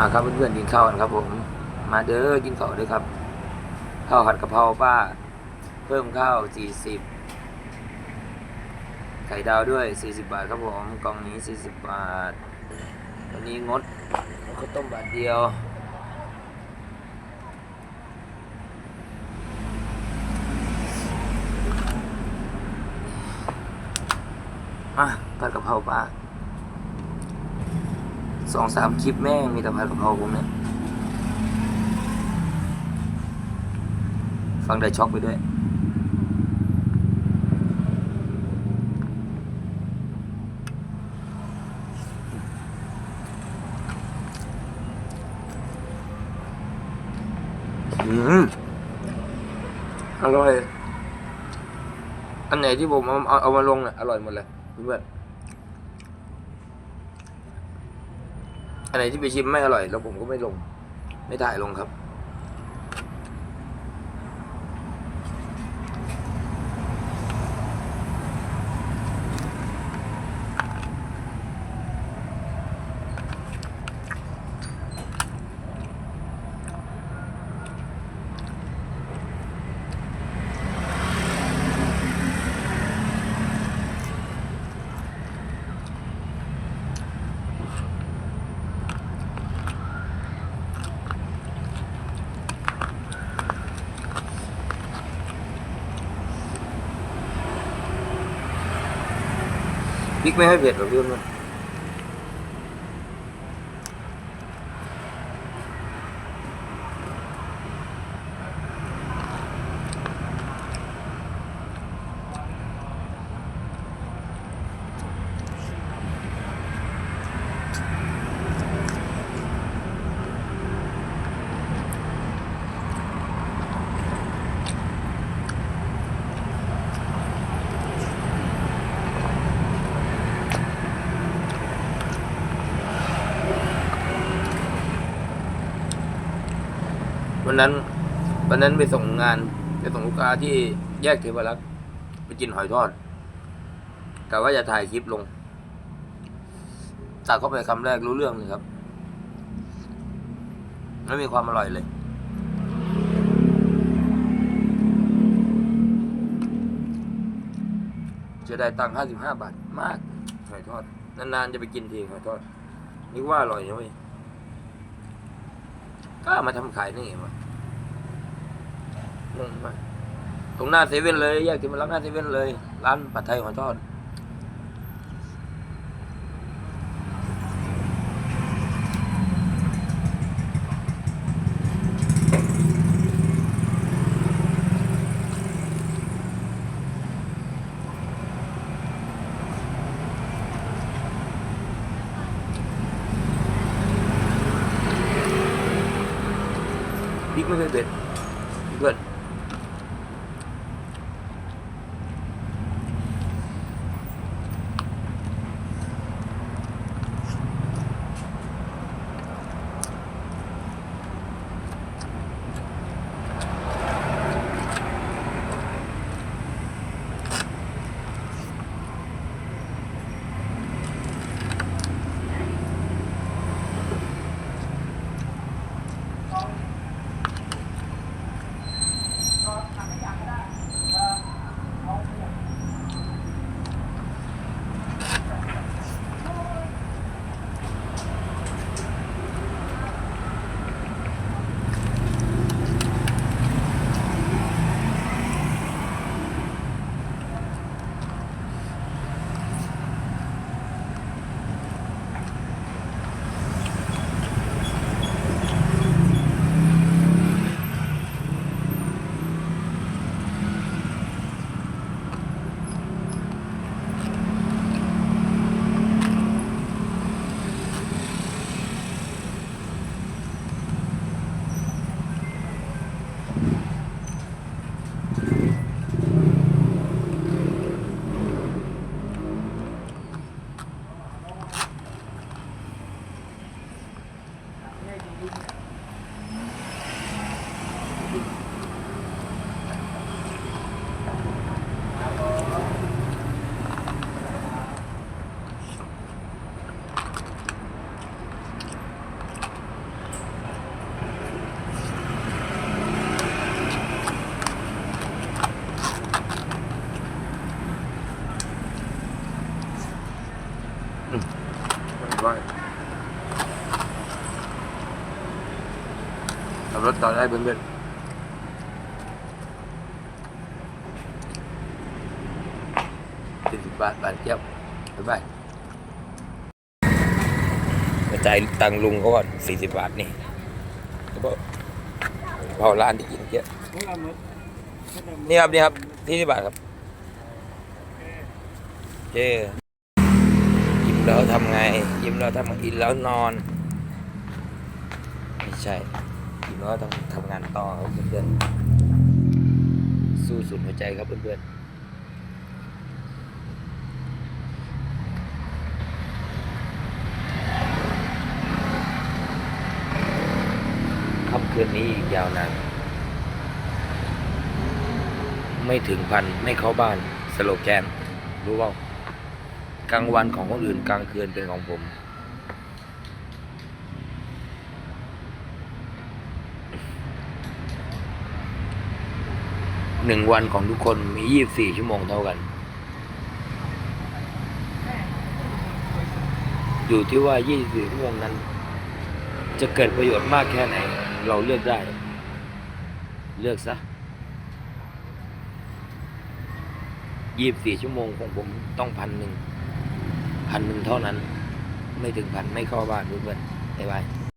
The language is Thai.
มาครับเพื่อนๆกินข้าวกันครับ ผม มาเด้อกินข้าวด้วยครับ ข้าวผัดกะเพราป้า เพิ่มข้าวสี่สิบไข่ดาวด้วยสี่สิบบาทครับผมกล่องนี้สี่สิบบาทวันนี้งดข้าวต้มบาทเดียวมาผัดกะเพราป้า สองสามคลิปแม่งมีแต่ผัดกะเพราผมเนี่ย ฟังได้ช็อกไปด้วย อืม อร่อย อันไหนที่ผมเอาเอาเอามาลงเนี่ยอร่อยหมดเลยเพื่อน อันไหนที่ไปชิมไม่อร่อย แล้วผมก็ไม่ลง ไม่ถ่ายลงครับ พริกไม่ให้เผ็ดหรอกเพื่อนมัน วันนั้นวันนั้นไปส่งงานไปส่งลูกค้าที่แยกเทพรักษ์ไปกินหอยทอดกะว่าจะถ่ายคลิปลงตักเข้าไปคำแรกรู้เรื่องเลยครับไม่มีความอร่อยเลย จะได้ตังค์ห้าสิบห้าบาทมากหอยทอด นานๆจะไปกินทีหอยทอดนี่ว่าอร่อยนะเว้ย กล้ามาทำขายนี่ไงวะงงมากตรงหน้าเซเว่นเลยแยกที่มันรักหน้าเซเว่นเลย ร้านผัดไทยหอยทอด พริก ขับรถต่อได้เพื่อนๆสี่สิบบาทบาทเจียบบ๊ายบายกระจายตังค์ลุงเขาก่อนสี่สิบบาทนี่แล้วก็เผาร้านที่กินเยอะนี่ครับนี่ครับที่สิบบาทครับเจยิ้มแล้วทำไง ยิ้มแล้วทำไงอิ่มแล้วนอน ไม่ใช่ ยิ้มแล้วต้องทำงานต่อครับเพื่อนๆสู้สุดหัวใจครับเพื่อนๆค่ำคืนนี้อีกยาวนานไม่ถึงพันไม่เข้าบ้านสโลแกน รู้เปล่ากลางวันของคนอื่นกลางคืนเป็นของผม หนึ่งวันของทุกคนมียี่บสี่ชั่วโมงเท่ากัน อยู่ที่ว่ายี่สี่ชั่วโมงนั้น จะเกิดประโยชน์มากแค่ไหน เราเลือกได้ เลือกซะยี่บสี่ชั่วโมงของผมต้องพันหนึ่งพันหนึ่งเท่านั้น ไม่ถึงพันไม่เข้าบ้านเพื่อนๆบ๊ายบาย